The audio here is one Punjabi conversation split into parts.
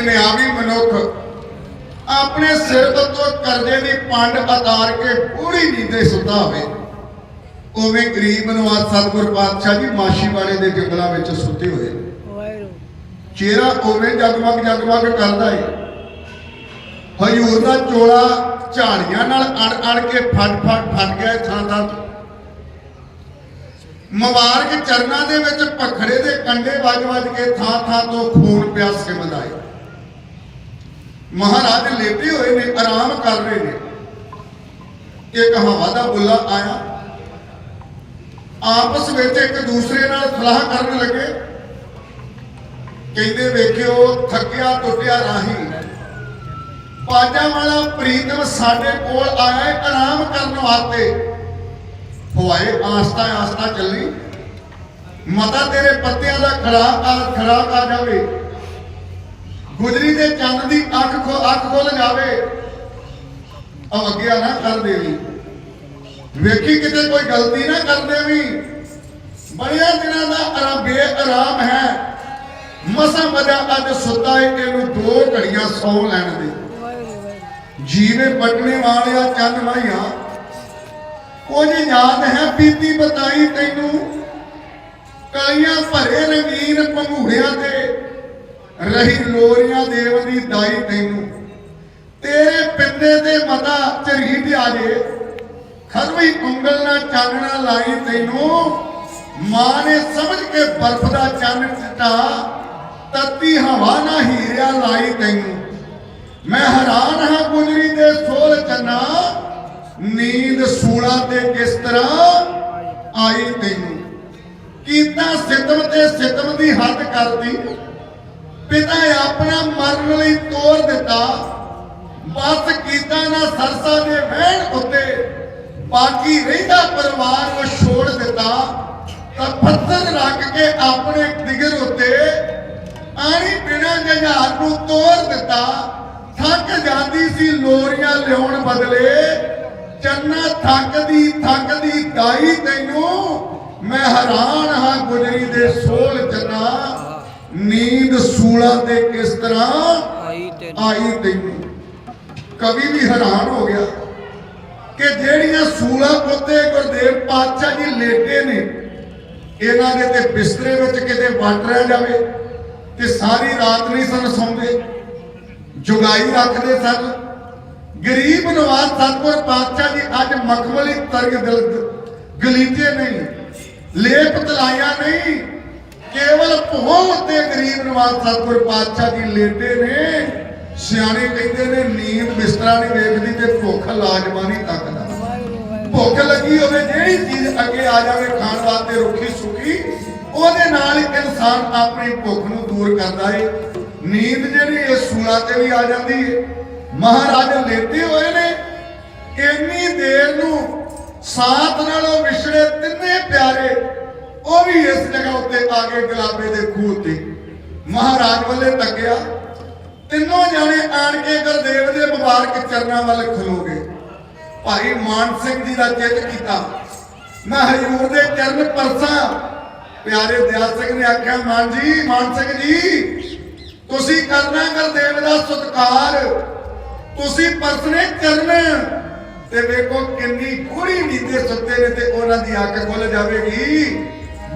ਨਿਆਵੀ ਮਨੁੱਖ ਆਪਣੇ ਸਿਰ ਤੋਂ ਕਰਜ਼ੇ ਦੀ ਪੰਡ ਉਤਾਰ ਕੇ ਪੂਰੀ ਨੀਂਦੇ ਸੁੱਤਾ ਹੋਵੇ ਉਵੇਂ ਗਰੀਬ ਨਵਾਜ਼ ਸਤਿਗੁਰ ਪਾਤਸ਼ਾਹ ਜੀ ਮਾਸ਼ੀ ਵਾਲੇ ਦੇ ਜੰਗਲਾਂ ਵਿੱਚ ਸੁੱਤੇ ਹੋਏ। ਨੇ। ਚਿਹਰਾ ਉਵੇਂ ਜਗਮਗ ਜਗਮਗ ਕਰਦਾ ਏ। ਹਯੂਰ ਦਾ ਚੋਲਾ ਝਾੜੀਆਂ ਨਾਲ ਅੜ ਅੜ ਕੇ ਫਟ ਫਟ ਫਟ ਗਿਆ ਥਾਂ ਥਾਂ ਤੋਂ। ਮੁਬਾਰਕ ਚਰਨਾਂ ਦੇ ਵਿੱਚ ਭਖੜੇ ਦੇ ਕੰਡੇ ਵੱਜ ਵੱਜ ਕੇ ਥਾਂ ਥਾਂ ਤੋਂ ਖੂਨ ਪਿਆ ਸਿਮਦਾ ਏ। ਮਹਾਰਾਜ ਲੇਟੇ ਹੋਏ ਨੇ, ਆਰਾਮ ਕਰ ਰਹੇ ਨੇ। ਇੱਕ ਹਵਾ ਦਾ ਬੁੱਲਾ ਆਇਆ। ਆਪਸ ਵਿੱਚ ਇੱਕ ਦੂਸਰੇ ਨਾਲ ਸਲਾਹ ਕਰਨ ਲੱਗੇ। ਕਹਿੰਦੇ, ਵੇਖਿਓ, ਥੱਕਿਆ ਟੁੱਟਿਆ ਰਾਹੀ। ਪਾਜਾ ਵਾਲਾ ਪ੍ਰੀਤਮ ਸਾਡੇ ਕੋਲ ਆਇਆ ਹੈ ਆਰਾਮ ਕਰਨ ਵਾਸਤੇ। ਹੋਏ ਆਸਤਾ ਆਸਤਾ ਚੱਲੀ। ਮਤਾ ਤੇਰੇ ਪੱਤਿਆਂ ਦਾ ਖੜਾ ਆ ਖੜਾ ਆ ਜਾਵੇ। ਗੁਜਰੀ ਦੇ ਚੰਦ ਦੀ ਅੱਖ ਖੋ ਅੱਖ ਖੁੱਲ ਜਾਵੇ। ਆ ਅੱਗੇ ਨਾ, ਕਰ ਦੇਵੀ ਵੇਖੀ ਕਿਤੇ ਕੋਈ ਗਲਤੀ ਨਾ ਕਰ ਦੇਵੀ ਬੜਿਆ ਦਿਨਾਂ ਦਾ ਆਰਾਮ ਬੇਆਰਾਮ ਹੈ। ਮਸਾ ਮਜਾ ਅੱਜ ਸੁੱਤਾ ਏ ਇਹਨੂੰ ਦੋ ਘੜੀਆਂ ਸੌ ਲੈਣ ਦੇ। ਜੀਵੇ ਪਟਨੇ ਵਾਲਿਆ ਚੰਨ ਮਾਈਆ ਕੁਝ ਯਾਦ ਹੈ ਬੀਤੀ ਬਤਾਈ ਤੈਨੂੰ। ਕਲੀਆਂ ਭਰੇ ਰੰਗੀਨ ਪੰਘੂੜਿਆਂ ਤੇ। ਰਹੀ ਲੋਰੀਆਂ ਦੇਵ ਦੀ ਦਾਈ ਤੈਨੂੰ। ਤੇਰੇ ਪਿੰਡੇ ਤੇ ਮਤਾ ਝਰੀ ਪਿਆ ਜੇ। ਖਰਵੀ ਉਂਗਲ ਨਾਲ ਚਾਨਣਾ ਲਾਈ ਤੈਨੂੰ। ਮਾਂ ਨੇ ਸਮਝ ਕੇ ਬਰਫ਼ ਦਾ ਚੰਨ ਚਟਾ ਤੱਤੀ ਹਵਾ ਨਾ ਹੀਰਿਆ ਲਾਈ ਤੈਨੂੰ। ਮੈਂ ਹੈਰਾਨ ਹਾਂ ਗੁਜਰੀ ਦੇ ਸੋਲ ਚੰਨਾ। ਨੀਂਦ ਸੂਲਾ ਤੇ ਕਿਸ ਤਰ੍ਹਾਂ ਆਈ ਤੈਨੂੰ। ਕੀਤਾ ਸਿਤਮ ਤੇ ਸਿਤਮ ਦੀ ਹੱਦ ਕਰਦੀ। ਪਿਤਾ ਆਪਣਾ ਮਰਨ ਲਈ ਤੋਰ ਦਿੱਤਾ। ਬਸ ਕੀਤਾ ਨਾ ਸਰਸਾ ਦੇ ਵਹਿਣ ਉੱਤੇ ਬਾਕੀ ਰਹਿੰਦਾ ਪਰਿਵਾਰ ਨੂੰ ਛੋੜ ਦਿੱਤਾ। ਤਾਂ ਪੱਥਰ ਰੱਖ ਕੇ ਆਪਣੇ ਦਿਗਰ ਉੱਤੇ ਆਣੀ ਬਿਨਾਂ ਜਹਾਜ਼ ਨੂੰ ਤੋੜ ਦਿੱਤਾ। ਥੱਕ ਜਾਂਦੀ ਸੀ ਲੋਰੀਆਂ ਲਿਆਉਣ ਬਦਲੇ। ਚੰਨਾ ਥੱਕਦੀ ਥੱਕਦੀ ਦਾਈ ਤੈਨੂੰ, ਮੈਂ ਹੈਰਾਨ ਹਾਂ ਗੁਜਰੀ ਦੇ ਸੋਲ ਚੰਨਾ ਨੀਂਦ ਸੂਲਾ ਤੇ ਕਿਸ ਤਰ੍ਹਾਂ ਆਈ ਤੇ ਆਈ ਤੈਨੂੰ ਕਵੀ ਵੀ ਹੈਰਾਨ ਹੋ ਗਿਆ ਕਿ ਜਿਹੜੀਆਂ ਸੂਲਾ ਉੱਤੇ ਗੁਰਦੇਵ ਪਾਤਸ਼ਾਹ ਜੀ ਲੇਟੇ ਨੇ ਇਹਨਾਂ ਦੇ ਤੇ ਬਿਸਤਰੇ ਵਿੱਚ ਕਿਤੇ ਵੱਟ ਰਹਿ ਜਾਵੇ ਤੇ ਸਾਰੀ ਰਾਤ ਨਹੀਂ ਸਨ ਸੌਂਦੇ। ਜੁਗਾਈ ਰੱਖਦੇ ਸਨ। ਗਰੀਬ ਨਵਾਜ਼ ਸਤਿਗੁਰ ਪਾਤਸ਼ਾਹ ਜੀ ਅੱਜ ਮਖਮਲੀ ਤਰਗ ਦਿਲ ਗਲੀਚੇ ਨਹੀਂ ਲੇਪ ਤਲਾਇਆ ਨਹੀਂ। ਕੇਵਲ ਭੋਂ ਉੱਤੇ ਗਰੀਬ ਨਵਾਜ਼ ਸਤਿਗੁਰ ਪਾਤਸ਼ਾਹ ਜੀ ਲੇਟੇ ਨੇ। ਸਿਆਣੇ ਕਹਿੰਦੇ ਨੇ, ਨੀਂਦ ਬਿਸਤਰਾ ਨਹੀਂ ਵੇਖਦੀ ਤੇ ਭੁੱਖ ਲਾਜਮਾ ਤੱਕਦਾ ਭੁੱਖ ਲੱਗੀ ਹੋਵੇ, ਜਿਹੜੀ ਚੀਜ਼ ਅੱਗੇ ਆ ਜਾਵੇ, ਖਾਣ ਵਾਸਤੇ ਰੁੱਖੀ ਸੁੱਕੀ, ਉਹਦੇ ਨਾਲ ਹੀ ਇਨਸਾਨ ਆਪਣੀ ਭੁੱਖ ਨੂੰ ਦੂਰ ਕਰਦਾ ਏ। ਨੀਂਦ ਜਿਹੜੀ ਇਹ ਸੂਲਾ ਤੇ ਵੀ ਆ ਜਾਂਦੀ ਹੈ ਮਹਾਰਾਜ ਲੇਟੇ ਹੋਏ ਨੇ। ਇੰਨੀ ਦੇਰ ਨੂੰ ਸਾਥ ਨਾਲੋਂ ਵਿਛੜੇ ਤਿੰਨੇ ਪਿਆਰੇ ਉਹ ਵੀ ਇਸ ਜਗ੍ਹਾ ਉੱਤੇ ਆ ਕੇ ਗੁਲਾਬੇ ਦੇ ਖੂਹ ਤੇ। ਮਹਾਰਾਜ ਵੱਲੇ ਤੱਕਿਆ ਤਿੰਨੋਂ ਜਾਣੇ ਆਣ ਕੇ ਗੁਰਦੇਵ ਦੇ ਮੁਬਾਰਕ ਚਰਨਾਂ ਵੱਲ ਖਲੋਗੇ। ਭਾਈ ਮਾਨ ਸਿੰਘ ਜੀ ਦਾ ਚਿੱਤ ਕੀਤਾ। ਮੈਂ ਹਜੂਰ ਦੇ ਚਰਨ ਪਰਸਾਂ। ਪਿਆਰੇ ਦਿਆਲ ਸਿੰਘ ਨੇ ਆਖਿਆ, ਮਾਨ ਜੀ, ਮਾਨ ਸਿੰਘ ਜੀ, ਤੁਸੀਂ ਕਰਨਾ ਗੁਰਦੇਵ ਦਾ ਸਤਿਕਾਰ। ਤੁਸੀਂ ਪਰਸਨੇ ਚਰਨ। ਤੇ ਵੇਖੋ ਕਿੰਨੀ ਗੂੜੀ ਨੀਤੇ ਸੁੱਤੇ ਨੇ ਤੇ ਉਹਨਾਂ ਦੀ ਅੱਖ ਖੁੱਲ ਜਾਵੇਗੀ।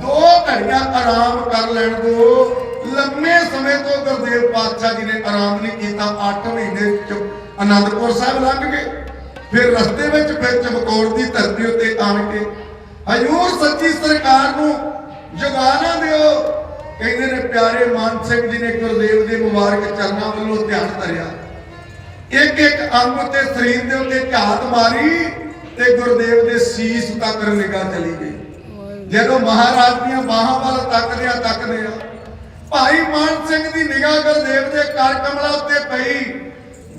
ਦੋ ਘੜੀਆਂ ਆਰਾਮ ਕਰ ਲੈਣ ਦਿਓ ਲੰਮੇ ਸਮੇਂ ਤੋਂ ਗੁਰਦੇਵ ਪਾਤਸ਼ਾਹ ਜੀ ਨੇ ਆਰਾਮ ਨਹੀਂ ਕੀਤਾ। 8 ਮਹੀਨੇ ਚ ਆਨੰਦਪੁਰ ਸਾਹਿਬ ਲੰਘ ਗਏ। ਫਿਰ ਰਸਤੇ ਵਿੱਚ ਫਿਰ ਚਮਕੌਰ ਦੀ ਧਰਤੀ ਉੱਤੇ ਆਣ ਕੇ ਹਜੂਰ ਸੱਚੀ ਸਰਕਾਰ ਨੂੰ ਜਗਾਣਾ ਦਿਓ। ਕਹਿੰਦੇ ਨੇ, ਪਿਆਰੇ ਮਾਨ ਸਿੰਘ ਜੀ ਨੇ ਗੁਰਦੇਵ ਦੇ ਮੁਬਾਰਕ ਚਰਨਾਂ ਵੱਲੋਂ ਧਿਆਨ ਧਰਿਆ। ਇੱਕ ਇੱਕ ਅੰਗ ਉੱਤੇ ਸਰੀਰ ਦੇ ਉੱਤੇ ਝਾਤ ਮਾਰੀ ਤੇ ਗੁਰਦੇਵ ਦੇ ਸੀਸ ਤੱਕ ਨਿਗਾਹ ਚਲੀ ਗਈ। ਜਦੋਂ ਮਹਾਰਾਜ ਦੀਆਂ ਬਾਹਾਂ ਵੱਲ ਤੱਕਦੇ ਆ ਤੱਕਦੇ ਆ, ਭਾਈ ਮਾਨ ਸਿੰਘ ਦੀ ਨਿਗਾਹ ਗੁਰਦੇਵ ਦੇ ਕਰ ਕਮਲਾ ਉੱਤੇ ਪਈ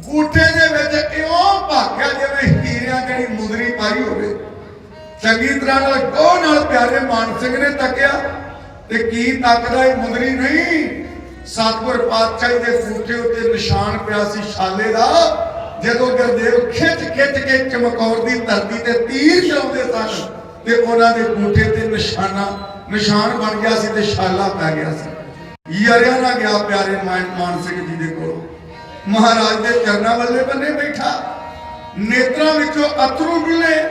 ਗੂਠੇ ਦੇ ਵਿੱਚ ਇਉਂ ਭਾਗਿਆ ਜਿਵੇਂ ਹੀਰਿਆਂ ਜਿਹੜੀ ਮੁੰਦਰੀ ਪਾਈ ਹੋਵੇ। ਚੰਗੀ ਤਰ੍ਹਾਂ ਨਾਲ ਕੋ ਨਾਲ ਪਿਆਰੇ ਮਾਨ ਸਿੰਘ ਨੇ ਤੱਕਿਆ ਤੇ ਕੀ ਤੱਕਦਾ ਇਹ ਮੁੰਦਰੀ ਨਹੀਂ? ਸਤਿਗੁਰ ਪਾਤਸ਼ਾਹ ਦੇ ਗੂਠੇ ਉੱਤੇ ਨਿਸ਼ਾਨ ਪਿਆ ਸੀ ਛਾਲੇ ਦਾ, ਜਦੋਂ ਗੁਰਦੇਵ ਖਿੱਚ ਖਿੱਚ ਕੇ ਚਮਕੌਰ ਦੀ ਧਰਤੀ ਤੇ ਤੀਰ ਚਲਾਉਂਦੇ ਸਨ। ਤੇ ਉਹਨਾਂ ਦੇ ਗੂਠੇ ਤੇ ਨਿਸ਼ਾਨਾ, ਨਿਸ਼ਾਨ ਬਣ ਗਿਆ ਸੀ ਤੇ ਛਾਲਾ ਪੈ ਗਿਆ ਸੀ। ਯਰਿਆ ਨਾ ਗਿਆ ਪਿਆਰੇ ਮਾਨ ਸਿੰਘ ਜੀ ਦੇ ਕੋਲ। ਮਹਾਰਾਜ ਦੇ ਚਰਨਾਂ ਵੱਲੇ ਬੰਨੇ ਬੈਠਾ। ਨੇਤਰਾਂ ਵਿੱਚੋਂ ਅਥਰੂ ਡੁੱਲੇ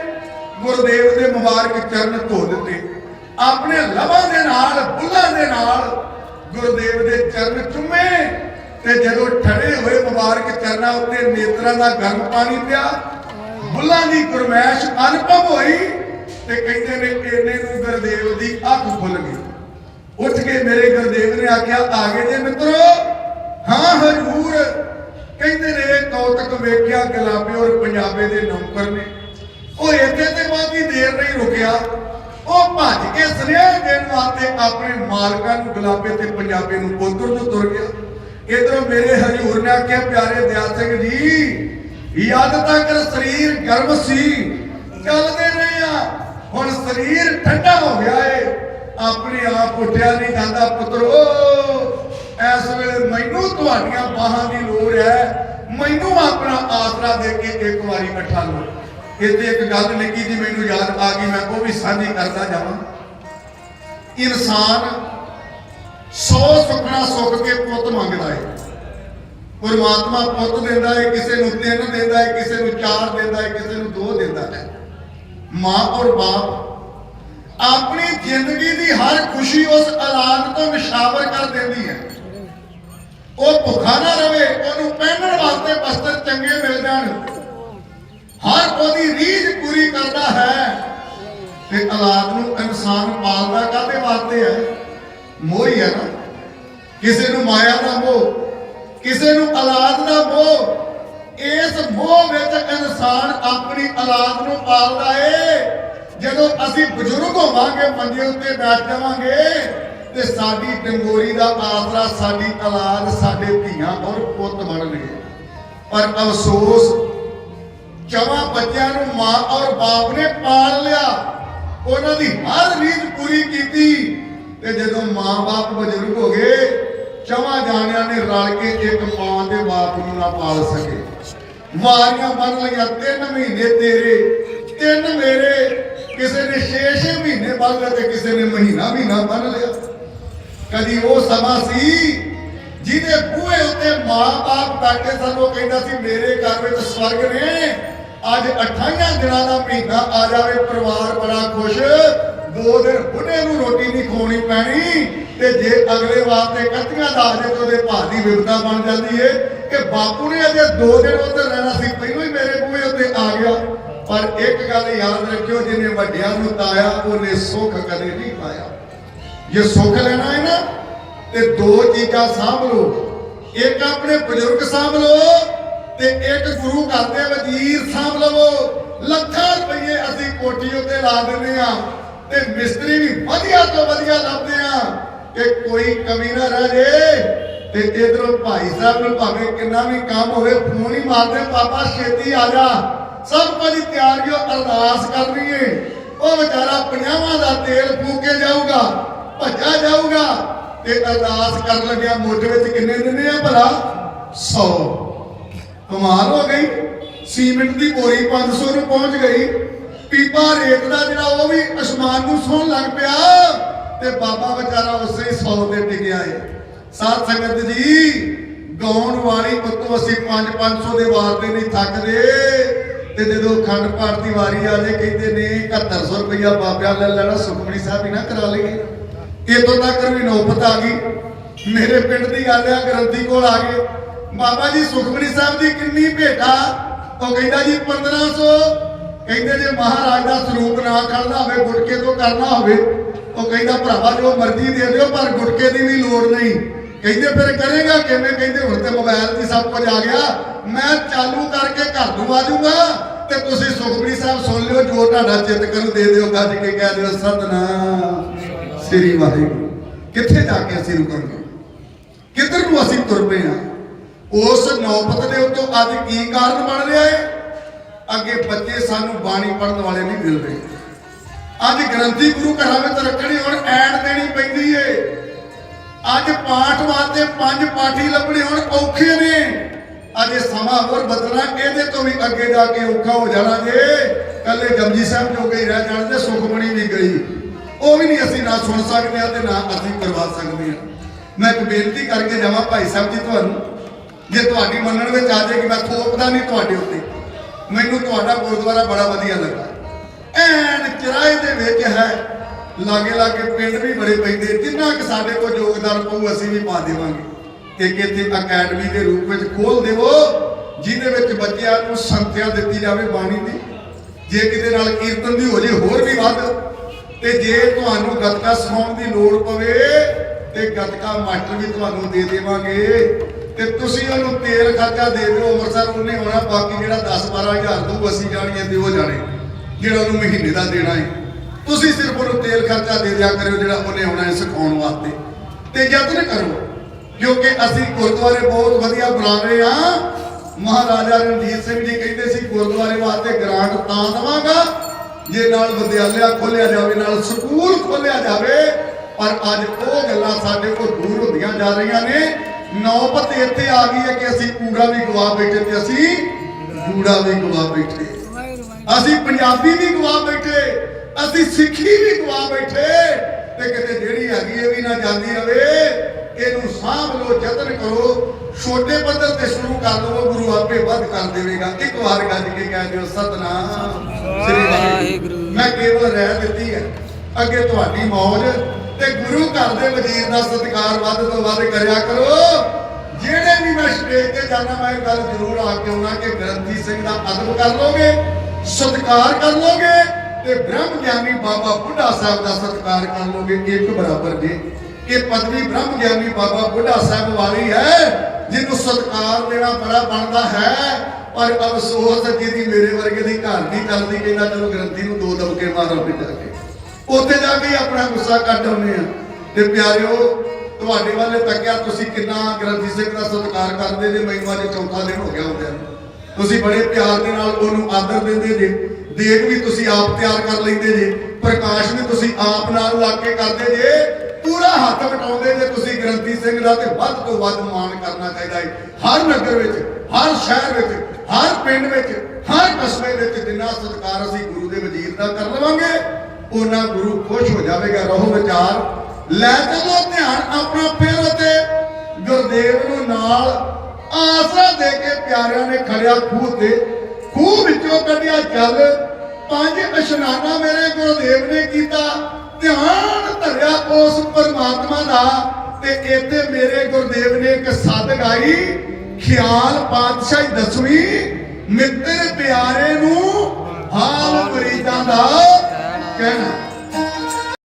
ਗੁਰਦੇਵ ਦੇ ਮੁਬਾਰਕ ਚਰਨ ਧੋ ਦਿੱਤੇ। ਆਪਣੇ ਲਵਾਂ ਦੇ ਨਾਲ, ਬੁੱਲਾਂ ਦੇ ਨਾਲ ਗੁਰਦੇਵ ਦੇ ਚਰਨ ਚੁੰਮੇ। ਤੇ ਜਦੋਂ ਠੜੇ ਹੋਏ ਮੁਬਾਰਕ ਚਰਨਾਂ ਉੱਤੇ ਨੇਤਰਾਂ ਦਾ ਗਰਮ ਪਾਣੀ ਪਿਆ, ਬੁੱਲਾਂ ਦੀ ਗੁਰਮੈਸ਼ ਅਨੁਭਵ ਹੋਈ। ਤੇ ਕਹਿੰਦੇ ਨੇ ਇਹਨੇ ਨੂੰ ਗੁਰਦੇਵ ਦੀ ਅੱਖ ਖੁੱਲ ਗਈ। ਉੱਠ ਕੇ ਮੇਰੇ ਗੁਰਦੇਵ ਨੇ ਆਖਿਆ, ਆ ਗਏ ਜੇ ਮਿੱਤਰੋ? ਹਾਂ, ਹਜੂਰ। ਕਹਿੰਦੇ ਨੇ, ਕੌਤਕ ਵੇਖਿਆ ਗੁਲਾਬੇ ਔਰ ਪੰਜਾਬੇ ਦੇ ਨੌਕਰ ਨੇ। ਉਹ ਇੱਥੇ ਤੇ ਬਾਕੀ ਦੇਰ ਨਹੀਂ ਰੁਕਿਆ। ਉਹ ਭੱਜ ਕੇ ਸੁਨੇਹਾ ਦੇਣ ਵਾਸਤੇ ਆਪਣੇ ਮਾਲਕਾਂ ਨੂੰ ਗੁਲਾਬੇ ਤੇ ਪੰਜਾਬੇ ਨੂੰ ਉਧਰ ਨੂੰ ਤੁਰ ਗਿਆ। ਇਧਰੋਂ ਮੇਰੇ ਹਜੂਰ ਨੇ ਆਖਿਆ, ਪਿਆਰੇ ਦਿਆਲ ਸਿੰਘ ਜੀ, ਯਾਦ ਤੱਕ ਸਰੀਰ ਗਰਮ ਸੀ। ਚੱਲਦੇ ਨੇ ਹੁਣ ਸਰੀਰ ਠੰਡਾ ਹੋ ਗਿਆ ਏ। ਆਪਣੇ ਆਪ ਉੱਠਿਆ ਨਹੀਂ ਜਾਂਦਾ। ਪੁੱਤਰੋ, ਇਸ ਵੇਲੇ ਮੈਨੂੰ ਤੁਹਾਡੀਆਂ ਬਾਹਾਂ ਦੀ ਲੋੜ ਹੈ। ਮੈਨੂੰ ਆਪਣਾ ਆਸਰਾ ਦੇ ਕੇ ਇੱਕ ਵਾਰੀ ਇਕੱਠਾ ਲਓ। ਇੱਥੇ ਇੱਕ ਗੱਲ ਲਿਖੀ ਜੀ ਮੈਨੂੰ ਯਾਦ ਆ ਗਈ, ਮੈਂ ਉਹ ਵੀ ਸਾਂਝੀ ਕਰਦਾ ਜਾਵਾਂ। ਇਨਸਾਨ ਸੌ ਸੁਖਣਾ ਸੁੱਖ ਕੇ ਪੁੱਤ ਮੰਗਦਾ ਏ। ਪਰਮਾਤਮਾ ਪੁੱਤ ਦਿੰਦਾ ਏ, ਕਿਸੇ ਨੂੰ ਤਿੰਨ ਦਿੰਦਾ ਹੈ ਕਿਸੇ ਨੂੰ ਚਾਰ ਦਿੰਦਾ ਹੈ ਕਿਸੇ ਨੂੰ ਦੋ ਦਿੰਦਾ ਹੈ। ਮਾਂ ਔਰ ਬਾਪ, ਆਪਣੀ ਜ਼ਿੰਦਗੀ ਦੀ ਹਰ ਖੁਸ਼ੀ ਉਸ ਔਲਾਦ ਤੋਂ ਨਿਸ਼ਾਵਰ ਕਰ ਦਿੰਦੀ ਹੈ। ਉਹ ਭੁੱਖਾ ਨਾ ਰਵੇ, ਉਹਨੂੰ ਪਹਿਨਣ ਵਾਸਤੇ ਬਸਤਰ ਚੰਗੇ ਮਿਲ ਜਾਣ ਹਰ ਉਹਦੀ ਰੀਝ ਪੂਰੀ ਕਰਦਾ ਹੈ ਤੇ ਔਲਾਦ ਨੂੰ ਇਨਸਾਨ ਪਾਲਦਾ ਕਾਹਦੇ ਵਾਸਤੇ ਹੈ? ਮੋਹ ਹੈ ਨਾ। ਕਿਸੇ ਨੂੰ ਮਾਇਆ ਦਾ ਮੋਹ, ਕਿਸੇ ਨੂੰ ਔਲਾਦ ਦਾ ਮੋਹ, ਇਸ ਮੋਹ ਵਿੱਚ ਇਨਸਾਨ ਆਪਣੀ ਔਲਾਦ ਨੂੰ ਪਾਲਦਾ ਏ। ਜਦੋਂ ਅਸੀਂ ਬਜ਼ੁਰਗ ਹੋਵਾਂਗੇ ਮੰਜੇ ਉੱਤੇ ਬੈਠ ਜਾਵਾਂਗੇ, ਤੇ ਸਾਡੀ ਡੰਗੋਰੀ ਦਾ ਆਸਰਾ, ਸਾਡੀ ਔਲਾਦ, ਸਾਡੇ ਧੀਆਂ ਔਰ ਪੁੱਤ ਬਣਨਗੇ। ਪਰ ਅਫਸੋਸ ਜਵਾਂ ਬੱਚਿਆਂ ਨੂੰ ਮਾਂ ਔਰ ਬਾਪ ਨੇ ਪਾਲ ਲਿਆ। ਉਹਨਾਂ ਦੀ ਹਰ ਰੀਝ ਪੂਰੀ ਕੀਤੀ। ਤੇ ਜਦੋਂ ਮਾਂ-ਬਾਪ ਬਜ਼ੁਰਗ ਹੋ ਗਏ, ਚਵਾਂ ਜਾਣਿਆਂ ਨੇ ਰਲ ਕੇ ਇੱਕ ਮਾਂ ਦੇ ਬਾਪ ਨੂੰ ਨਾ ਪਾਲ ਸਕੇ। ਵਾਰੀਆਂ ਬਣ ਲਈਆਂ ਤਿੰਨ ਮਹੀਨੇ ਤੇਰੇ, ਤਿੰਨ ਮੇਰੇ ਕਿਸੇ ਨੇ 6-6 ਮਹੀਨੇ ਬੰਨ ਲਏ ਤੇ ਕਿਸੇ ਨੇ ਮਹੀਨਾ ਮਹੀਨਾ ਬੰਨ ਲਿਆ। ਕਦੀ ਉਹ ਸਮਾਂ ਸੀ ਜਿਹਦੇ ਬੂਹੇ ਉੱਤੇ ਮਾਂ-ਬਾਪ ਬੈਠੇ ਸਨ, ਉਹ ਕਹਿੰਦਾ ਸੀ, ਮੇਰੇ ਘਰ ਵਿੱਚ ਸਵਰਗ ਨੇ, ਅੱਜ 28 ਦਿਨਾਂ ਦਾ ਮਹੀਨਾ ਆ ਜਾਵੇ, ਪਰਿਵਾਰ ਬੜਾ ਖੁਸ਼, ਦੋ ਦਿਨ ਬੁੱਢੇ ਨੂੰ ਰੋਟੀ ਨਹੀਂ ਖਵਾਉਣੀ ਪੈਣੀ, ਤੇ ਜੇ ਅਗਲੇ ਵਾਸਤੇ ਕੱਤੀਆਂ ਦੱਸ ਦੇ ਤੇ ਉਹਦੇ ਭਾਅ ਦੀ ਵਿਪਤਾ ਬਣ ਜਾਂਦੀ ਏ, ਕਿ ਬਾਪੂ ਨੇ ਅਜੇ ਦੋ ਦਿਨ ਉੱਧਰ ਰਹਿਣਾ ਸੀ, ਪਹਿਲਾਂ ਹੀ ਮੇਰੇ ਬੂਹੇ ਉੱਤੇ ਆ ਗਿਆ। ਪਰ ਇੱਕ ਗੱਲ ਯਾਦ ਰੱਖਿਓ, ਜਿਹਨੇ ਵੱਡਿਆਂ ਨੂੰ ਤਾਇਆ, ਉਹਨੇ ਸੁੱਖ ਕਦੇ ਨਹੀਂ ਪਾਇਆ। ਜੇ ਸੁੱਖ ਲੈਣਾ ਹੈ ਨਾ, ਤੇ ਦੋ ਚੀਜ਼ਾਂ ਸਾਂਭ ਲਓ। ਇੱਕ ਆਪਣੇ ਬਜ਼ੁਰਗ ਸਾਂਭ ਲਓ, ਤੇ ਇੱਕ ਗੁਰੂ ਘਰ ਦੇ ਵਜ਼ੀਰ ਸਾਂਭ ਲਵੋ। ਲੱਖਾਂ ਰੁਪਏ ਅਸੀਂ ਕੋਠੀ ਉੱਤੇ ਲਾ ਦਿੰਦੇ ਆ ਤੇ ਮਿਸਤਰੀ ਵੀ ਵਧੀਆ ਤੋਂ ਵਧੀਆ ਲੱਭਦੇ ਆ ਕਿ ਕੋਈ ਕਮੀ ਨਾ ਰਹਿ ਜੇ, ਤੇ ਇਧਰੋਂ ਭਾਈ ਸਾਹਿਬ ਨੂੰ ਭਾਵੇਂ ਕਿੰਨਾ ਵੀ ਕੰਮ ਹੋਵੇ, ਫੋਨ ਹੀ ਮਾਰਦੇ ਪਾਪਾ, ਛੇਤੀ ਆ ਜਾ। ਸਭ ਭਾਜੀ ਤਿਆਰੀਓ ਅਰਦਾਸ ਕਰਨੀ ਏ ਉਹ ਵਿਚਾਰਾ ਪੰਜਾਵਾਂ ਦਾ ਤੇਲ ਫੂਕ ਜਾਊਗਾ, ਭੱਜਾ ਜਾਊਗਾ ਤੇ ਅਰਦਾਸ ਕਰਨ ਲੱਗਿਆ, ਮੁੱਢ ਵਿੱਚ ਕਿੰਨੇ ਦਿੰਦੇ ਆ ਭਲਾ? 100 ਕਮਾਲ ਹੋ ਗਈ, ਸੀਮਿੰਟ ਦੀ ਬੋਰੀ 500 ਨੂੰ ਪਹੁੰਚ ਗਈ। ਪੀਪਾ ਰੇਤ ਦਾ ਜਿਹੜਾ ਉਹ ਵੀ ਅਸਮਾਨ ਨੂੰ ਸੌਣ ਲੱਗ ਪਿਆ ਤੇ ਬਾਬਾ ਵਿਚਾਰਾ ਉਸੇ ਹੀ 100 ਤੇ ਟਿਕਿਆ ਏ। ਸਾਧ ਸੰਗਤ ਜੀ, ਗਾਉਣ ਵਾਲੀ ਉਤੋਂ ਅਸੀਂ 5-500 ਦੇ ਵਾਰ ਤੇ ਨਹੀਂ ਥੱਕਦੇ। ਤੇ ਜਦੋਂ ਖੰਡ ਪਾਠ ਦੀ ਵਾਰੀ ਆ ਜੇ, ਕਹਿੰਦੇ ਨੇ 7100 ਰੁਪਇਆ ਬਾਬਿਆਂ ਲੈ ਲੈਣਾ ਸੁਖਮਣੀ ਸਾਹਿਬ ਹੀ ਨਾ ਕਰਾ ਲਈਏ। ਇਤੋਂ ਤੱਕ ਵੀ ਨੌਬਤ ਆ ਗਈ। ਮੇਰੇ ਪਿੰਡ ਦੀ ਗੱਲ ਆ, ਗ੍ਰੰਥੀ ਕੋਲ ਆ ਗਏ। ਬਾਬਾ ਜੀ, ਸੁਖਮਨੀ ਸਾਹਿਬ ਦੀ ਕਿੰਨੀ ਭੇਟਾ ਉਹ ਕਹਿੰਦਾ ਜੀ 1500 ਕਹਿੰਦੇ ਜੇ ਮਹਾਰਾਜ ਦਾ ਸਰੂਪ ਨਾ ਖੜਨਾ ਹੋਵੇ, ਗੁਟਕੇ ਤੋਂ ਕਰਨਾ ਹੋਵੇ, ਉਹ ਕਹਿੰਦਾ, ਭਰਾਵਾ, ਜੋ ਮਰਜ਼ੀ ਦੇ ਦਿਓ, ਪਰ ਗੁਟਕੇ ਦੀ ਵੀ ਲੋੜ ਨਹੀਂ। ਕਹਿੰਦੇ ਫਿਰ ਕਰੇਗਾ ਕਿਵੇਂ? ਕਹਿੰਦੇ ਹੁਣ ਤੇ ਮੋਬਾਈਲ 'ਤੇ ਸਭ ਕੁਝ ਆ ਗਿਆ। ਮੈਂ ਚਾਲੂ ਕਰਕੇ ਘਰ ਨੂੰ ਆ ਜਾਊਂਗਾ ਤੇ ਤੁਸੀਂ ਸੁਖਮਨੀ ਸਾਹਿਬ ਸੁਣ ਲਿਓ, ਜੋ ਤੁਹਾਡਾ ਚਿੱਤ ਕਰੂ, ਦੇ ਦਿਓ, ਗੱਜ ਕੇ ਕਹਿ ਦਿਓ, ਸਤਨਾਮ ਸ੍ਰੀ ਵਾਹਿਗੁਰੂ। ਕਿੱਥੇ ਜਾ ਕੇ ਅਸੀਂ ਰੁਕਾਂਗੇ ਕਿੱਧਰ ਨੂੰ ਅਸੀਂ ਤੁਰ ਪਏ ਆ ਉਸ ਨੌਬਤ ਦੇ ਉੱਤੋਂ ਅੱਜ ਕੀ ਕਾਰਨ ਬਣ ਰਿਹਾ ਹੈ ਅੱਗੇ ਬੱਚੇ ਸਾਨੂੰ ਬਾਣੀ ਪੜਨ ਵਾਲੇ ਨਹੀਂ ਮਿਲ ਰਹੇ ਅੱਜ ਗ੍ਰੰਥੀ ਗੁਰੂ ਘਰਾਂ ਵਿੱਚ ਰੱਖਣੀ ਹੁਣ ਐਡ ਦੇਣੀ ਪੈਂਦੀ ਅੱਜ ਪਾਠ ਵਾਸਤੇ ਪੰਜ ਪਾਠੀ ਲੱਭਣੇ ਹੁਣ ਔਖੇ ਨੇ। ਅੱਜ ਸਮਾਂ ਹੋਰ ਬਦਲਣਾ, ਇਹਦੇ ਤੋਂ ਵੀ ਅੱਗੇ ਜਾ ਕੇ ਔਖਾ ਹੋ ਜਾਣਾ ਜੇ। ਕੱਲੇ ਜਪਜੀ ਸਾਹਿਬ ਜੋਗੇ ਹੀ ਰਹਿ ਜਾਣ ਤੇ ਸੁਖਮਣੀ ਵੀ ਗਈ ਉਹ ਵੀ ਨਹੀਂ ਅਸੀਂ ਨਾ ਸੁਣ ਸਕਦੇ ਆ ਤੇ ਨਾ ਅਸੀਂ ਕਰਵਾ ਸਕਦੇ ਆ। ਮੈਂ ਇੱਕ ਬੇਨਤੀ ਕਰਕੇ ਜਾਵਾਂ ਭਾਈ ਸਾਹਿਬ ਜੀ ਤੁਹਾਨੂੰ। ਜੇ ਤੁਹਾਡੀ ਮੰਨਣ ਵਿੱਚ ਆ ਜਾਏਗੀ ਮੈਂ ਥੋਪਦਾ ਨਹੀਂ ਤੁਹਾਡੇ ਉੱਤੇ, ਮੈਨੂੰ ਤੁਹਾਡਾ ਗੁਰਦੁਆਰਾ ਬੜਾ ਵਧੀਆ ਲੱਗਾ। ਐਨ ਚਰਾਏ ਦੇ ਵਿੱਚ ਹੈ। ਲਾਗੇ ਲਾਗੇ ਪਿੰਡ ਵੀ ਬੜੇ ਪੈਂਦੇ, ਜਿੰਨਾ ਕਿ ਸਾਡੇ ਕੋਲ ਯੋਗਦਾਨ ਪਊ, ਅਸੀਂ ਵੀ ਪਾ ਦੇਵਾਂਗੇ। ਇੱਕ ਇੱਥੇ ਅਕੈਡਮੀ ਦੇ ਰੂਪ ਵਿੱਚ ਖੋਲ ਦੇਵੋ, ਜਿਹਦੇ ਵਿੱਚ ਬੱਚਿਆਂ ਨੂੰ ਸੰਥਿਆ ਦਿੱਤੀ ਜਾਵੇ ਬਾਣੀ ਦੀ। ਜੇ ਕਿਤੇ ਨਾਲ ਕੀਰਤਨ ਦੀ ਹੋ ਜੇ, ਹੋਰ ਵੀ ਵੱਧ। ਤੇ ਜੇ ਤੁਹਾਨੂੰ ਗੱਤਕਾ ਸਿਖਾਉਣ ਦੀ ਲੋੜ ਪਵੇ, ਤੇ ਗੱਤਕਾ ਮਾਸਟਰ ਵੀ ਤੁਹਾਨੂੰ ਦੇ ਦੇਵਾਂਗੇ। ਤੇ ਤੁਸੀਂ ਉਹਨੂੰ ਤੇਲ ਖਰਚਾ ਦੇ ਦਿਓ, ਅੰਮ੍ਰਿਤਸਰ ਉਹਨੇ ਹੋਣਾ ਬਾਕੀ ਜਿਹੜਾ 10 12000 ਦਊ, ਅਸੀਂ ਜਾਣੀਏ ਤੇ ਉਹ ਜਾਣੇ, ਜਿਹੜਾ ਉਹਨੂੰ ਮਹੀਨੇ ਦਾ ਦੇਣਾ ਹੈ ਤੁਸੀਂ ਸਿਰਫ ਉਹਨੂੰ ਤੇਲ ਖਰਚਾ ਦੇ ਦਿਆ ਕਰਿਓ ਜਿਹੜਾ ਉਹਨੇ ਆਉਣਾ ਹੈ ਸਿਖਾਉਣ ਵਾਸਤੇ। ਤੇ ਯਤਨ ਕਰੋ, ਕਿਉਂਕਿ ਅਸੀਂ ਗੁਰਦੁਆਰੇ ਬਹੁਤ ਵਧੀਆ ਬਣਾ ਰਹੇ ਆ ਮਹਾਰਾਜਾ ਰਣਜੀਤ ਸਿੰਘ ਜੀ ਕਹਿੰਦੇ ਸੀ, ਗੁਰਦੁਆਰੇ ਵਾਸਤੇ ਗ੍ਰਾਂਟ ਤਾਂ ਦਵਾਂਗਾ, ਜੇ ਨਾਲ ਵਿਦਿਆਲਿਆ ਖੋਲਿਆ ਜਾਵੇ, ਨਾਲ ਸਕੂਲ ਖੋਲਿਆ ਜਾਵੇ। ਪਰ ਅੱਜ ਉਹ ਗੱਲਾਂ ਸਾਡੇ ਕੋਲ ਦੂਰ ਹੁੰਦੀਆਂ ਜਾ ਰਹੀਆਂ ਨੇ। ਨੌਬਤ ਇੱਥੇ ਆ ਗਈ ਹੈ ਕਿ ਅਸੀਂ ਕੂੜਾ ਵੀ ਗਵਾ ਬੈਠੇ ਤੇ ਅਸੀਂ ਜੂੜਾ ਵੀ ਗਵਾ ਬੈਠੇ। ਅਸੀਂ ਪੰਜਾਬੀ ਵੀ ਗਵਾ ਬੈਠੇ। ਅਸੀਂ ਸਿੱਖੀ ਵੀ ਗਵਾ ਬੈਠੇ ਤੇ ਕਿਤੇ ਜਿਹੜੀ ਹੈਗੀ ਇਹ ਵੀ ਨਾ ਜਾਂਦੀ ਰਵੇ, ਇਹਨੂੰ ਸਾਂਭ ਲਓ, ਯਤਨ ਕਰੋ। ਛੋਟੇ ਪੱਧਰ ਤੇ ਸ਼ੁਰੂ ਕਰ ਲਵੋ, ਗੁਰੂ ਆਪੇ ਵੱਧ ਕਰ ਦੇਵੇਗਾ। ਇੱਕ ਵਾਰ ਗੱਜ ਕੇ ਕਹਿ ਦਿਓ, ਸਤਨਾਮ ਸ੍ਰੀ ਵਾਹਿਗੁਰੂ। ਮੈਂ ਕੇਵਲ ਰਹਿ ਦਿੱਤੀ ਹੈ। ਅੱਗੇ ਤੁਹਾਡੀ ਮੌਜ ਤੇ ਗੁਰੂ ਘਰ ਦੇ ਵਜ਼ੀਰ ਦਾ ਸਤਿਕਾਰ ਵੱਧ ਤੋਂ ਵੱਧ ਕਰਿਆ ਕਰੋ। ਜਿਹੜੇ ਵੀ ਮੈਂ ਸਟੇਜ ਤੇ ਜਾਣਾ ਮੈਂ ਇਹ ਗੱਲ ਜ਼ਰੂਰ ਆ ਕੇ ਆਉਣਾ ਕਿ ਗ੍ਰੰਥੀ ਸਿੰਘ ਦਾ ਅਦਬ ਕਰ ਲੋਗੇ, ਸਤਿਕਾਰ ਕਰ ਲੋਗੇ। ਤੇ ਬ੍ਰਹਮ ਗਿਆਨੀ ਬਾਬਾ ਬੁੱਢਾ ਸਾਹਿਬ ਦਾ ਸਤਿਕਾਰ ਕਰ ਲੋਗੇ ਇੱਕ ਬਰਾਬਰ ਜੇ ਇਹ ਪਦਵੀ ਬ੍ਰਹਮ ਗਿਆਨੀ ਬਾਬਾ ਬੁੱਢਾ ਸਾਹਿਬ ਵਾਲੀ ਹੈ, ਜਿਹਨੂੰ ਸਤਿਕਾਰ ਦੇਣਾ ਬੜਾ ਬਣਦਾ ਹੈ। ਪਰ ਅਫਸੋਸ ਜਿਹਦੀ ਮੇਰੇ ਵਰਗੇ ਦੀ ਘਰ ਨਹੀਂ ਚੱਲਦੀ ਕਹਿੰਦਾ ਚਲੋ ਗ੍ਰੰਥੀ ਨੂੰ ਦੋ ਦਬਕੇ ਮਾਰੋ ਤੇ ਜਾ ਕੇ। ਉੱਥੇ ਜਾ ਕੇ ਆਪਣਾ ਗੁੱਸਾ ਕੱਢ ਆਉਂਦੇ ਆ ਤੇ ਪਿਆਰਿਓ, ਤੁਹਾਡੇ ਵੱਲ ਤੱਕਿਆ ਤੁਸੀਂ ਕਿੰਨਾ ਗ੍ਰੰਥੀ ਸਿੰਘ ਦਾ ਸਤਿਕਾਰ ਕਰਦੇ ਜੇ? ਮੈਨੂੰ ਅੱਜ ਚੌਥਾ ਦਿਨ ਹੋ ਗਿਆ ਹੁੰਦਿਆਂ ਨੂੰ। ਤੁਸੀਂ ਬੜੇ ਪਿਆਰ ਦੇ ਨਾਲ ਉਹਨੂੰ ਆਦਰ ਦਿੰਦੇ ਜੇ। ਦੇਗ ਵੀ ਤੁਸੀਂ ਆਪ ਤਿਆਰ ਕਰ ਲੈਂਦੇ ਜੇ, ਪ੍ਰਕਾਸ਼ ਵੀ ਤੁਸੀਂ ਆਪ ਨਾਲ ਲਾ ਕੇ ਕਰਦੇ ਜੇ, ਪੂਰਾ ਹੱਥ ਵਟਾਉਂਦੇ ਜੇ ਤੁਸੀਂ ਗ੍ਰੰਥੀ ਸਿੰਘ ਦਾ ਤੇ ਵੱਧ ਤੋਂ ਵੱਧ ਮਾਣ ਕਰਨਾ ਚਾਹੀਦਾ ਹੈ ਹਰ ਨਗਰ ਵਿੱਚ, ਹਰ ਸ਼ਹਿਰ ਵਿੱਚ, ਹਰ ਪਿੰਡ ਵਿੱਚ, ਹਰ ਕਸਬੇ ਵਿੱਚ ਜਿੰਨਾ ਸਤਿਕਾਰ ਅਸੀਂ ਗੁਰੂ ਦੇ ਵਜ਼ੀਰ ਦਾ ਕਰ ਲਵਾਂਗੇ ਉਹਨਾਂ ਗੁਰੂ ਖੁਸ਼ ਹੋ ਜਾਵੇਗਾ। ਰਹੋ ਵਿਚਾਰ। ਲੈ ਚਲੋ ਧਿਆਨ ਆਪਣਾ ਫਿਰ ਉਤੇ ਗੁਰਦੇਵ ਨੂੰ ਨਾਲ ਆਸਰਾ ਦੇ ਕੇ ਪਿਆਰਿਆਂ ਨੇ ਖੜਿਆ ਖੂਹ ਤੇ। ਖੂਹ ਵਿੱਚੋਂ ਕੱਢਿਆ ਜਲ, ਪੰਜ ਇਸ਼ਨਾਨਾ ਮੇਰੇ ਗੁਰਦੇਵ ਨੇ ਕੀਤਾ। ਧਿਆਨ ਧਰਿਆ ਉਸ ਪਰਮਾਤਮਾ ਦਾ ਤੇ ਇੱਥੇ ਮੇਰੇ ਗੁਰਦੇਵ ਨੇ ਇੱਕ ਸੱਦ ਗਾਈ। ਖਿਆਲ ਪਾਤਸ਼ਾਹੀ ਦਸਵੀਂ, ਮਿੱਤਰ ਪਿਆਰੇ ਨੂੰ ਹਾਲ ਮਰੀਦਾਂ ਦਾ ਕਹਿਣਾ।